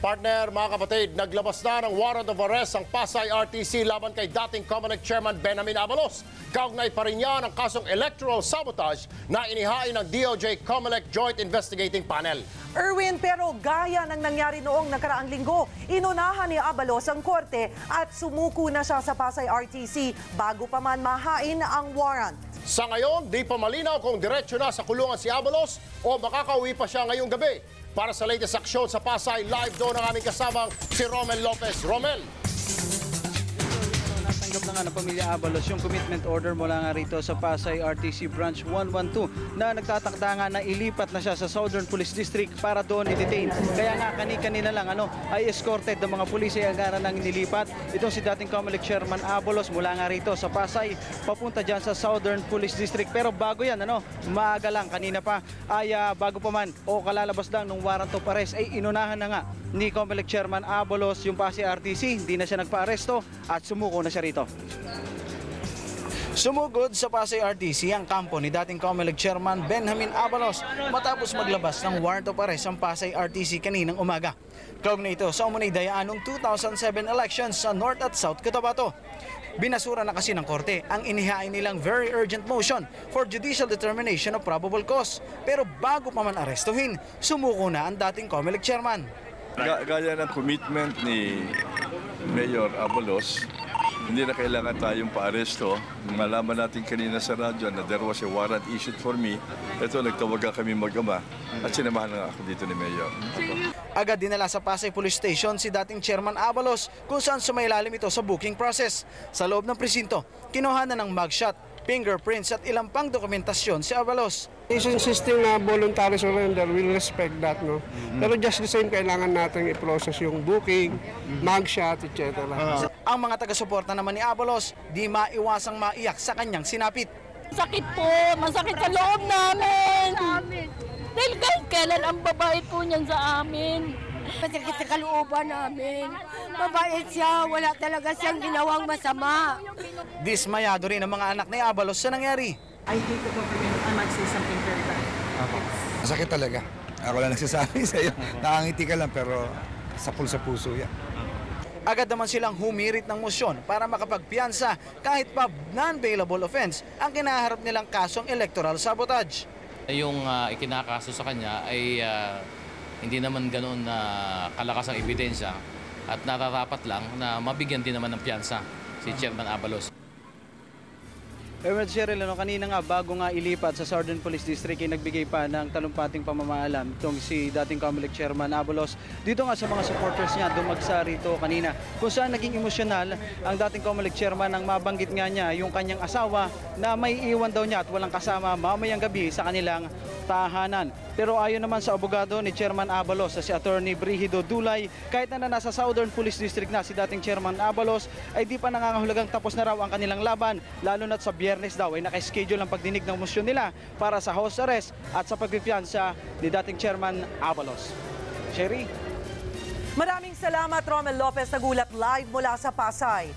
Partner, mga kapatid, naglabas na ng warrant of arrest ang Pasay RTC laban kay dating Comelec Chairman Benjamin Abalos. Kaugnay pa rin niya ng kasong electoral sabotage na inihain ng DOJ Comelec Joint Investigating Panel. Erwin, pero gaya ng nangyari noong nakaraang linggo, inunahan ni Abalos ang korte at sumuko na siya sa Pasay RTC bago pa man mahain ang warrant. Sa ngayon, di pa malinaw kung diretso na sa kulungan si Abalos o makakauwi pa siya ngayong gabi. Para sa latest aksyon sa Pasay, live doon ang aming kasamang si Romel Lopez. Romel! Natanggap na nga ng pamilya Abalos yung commitment order mula nga rito sa Pasay RTC Branch 112 na nagtatakda nga na ilipat na siya sa Southern Police District para doon i-detain. Kaya nga kani-kanina lang ano, ay escorted ng mga pulis ay agara nang nilipat. Itong si dating Comelec Chairman Abalos mula nga rito sa Pasay papunta dyan sa Southern Police District. Pero bago yan, ano, maaga lang, kanina pa, ay ah, bago pa man o kalalabas lang ng warrant of arrest ay inunahan na nga ni Comelec Chairman Abalos yung Pasay RTC. Hindi na siya nagpa-aresto at sumuko na siya rito. Sumugod sa Pasay RTC ang kampo ni dating Comelec Chairman Benjamin Abalos matapos maglabas ng warrant of arrest ang Pasay RTC kaninang umaga. Kaugnay ito sa umunay dayaan ng 2007 elections sa North at South Cotabato. Binasura na kasi ng korte ang inihain nilang very urgent motion for judicial determination of probable cause. Pero bago pa man arestuhin, sumuko na ang dating Comelec Chairman. Ga- Gaya ng commitment ni Mayor Abalos, hindi na kailangan tayong paaresto. Malaman natin kanina sa radyo na there was a warrant issued for me. Ito, nagtawagan kami mag-ama at sinamahan na ako dito ni Mayor. Agad dinala sa Pasay Police Station si dating Chairman Abalos kung saan sumailalim ito sa booking process. Sa loob ng presinto, kinuha na ng mugshot, fingerprints at ilang pang dokumentasyon si Abalos. Is insisting na voluntary surrender, we'll respect that, no? Pero just the same, kailangan natin i-process yung booking, mugshot, etc. Ang mga taga-suporta naman ni Abalos, di maiwasang maiyak sa kanyang sinapit. Sakit po, masakit sa loob namin. Dahil kahit kailan ang babae po niyan sa amin. Masakit sa kalooban namin. Mabait siya, wala talaga siyang ginawang masama. Dismayado rin ang mga anak ni Abalos sa nangyari. I hate the government. I might say something very bad. Masakit talaga. Ako lang nagsasabi sa iyo. Nakangiti ka lang pero sapul sa puso yan. Agad naman silang humirit ng motion para makapagpiansa kahit pa non-bailable offense ang kinaharap nilang kasong electoral sabotage. Yung ah, ikinakaso sa kanya ay ah, hindi naman ganoon na kalakas ang ebidensya at nararapat lang na mabigyan din naman ng piyansa si Chairman Abalos. Ewan Cheryl, ano, kanina nga bago nga ilipat sa Southern Police District ay nagbigay pa ng talumpating pamamaalam itong si dating Comelec Chairman Abalos. Dito nga sa mga supporters niya dumagsa rito kanina kung saan naging emosyonal ang dating Comelec Chairman nang mabanggit nga niya yung kanyang asawa na may iwan daw niya at walang kasama mamayang gabi sa kanilang tahanan. Pero ayon naman sa abogado ni Chairman Abalos sa si Attorney Brigido Dulay, kahit na, na nasa Southern Police District na si dating Chairman Abalos ay di pa nangangahulugang tapos na raw ang kanilang laban lalo na't sa biyernes daw ay nakaschedule ang pagdinig ng motion nila para sa house arrest at sa pagpipiansa ni dating Chairman Abalos. Sherry? Maraming salamat, Romel Lopez, nagulat live mula sa Pasay.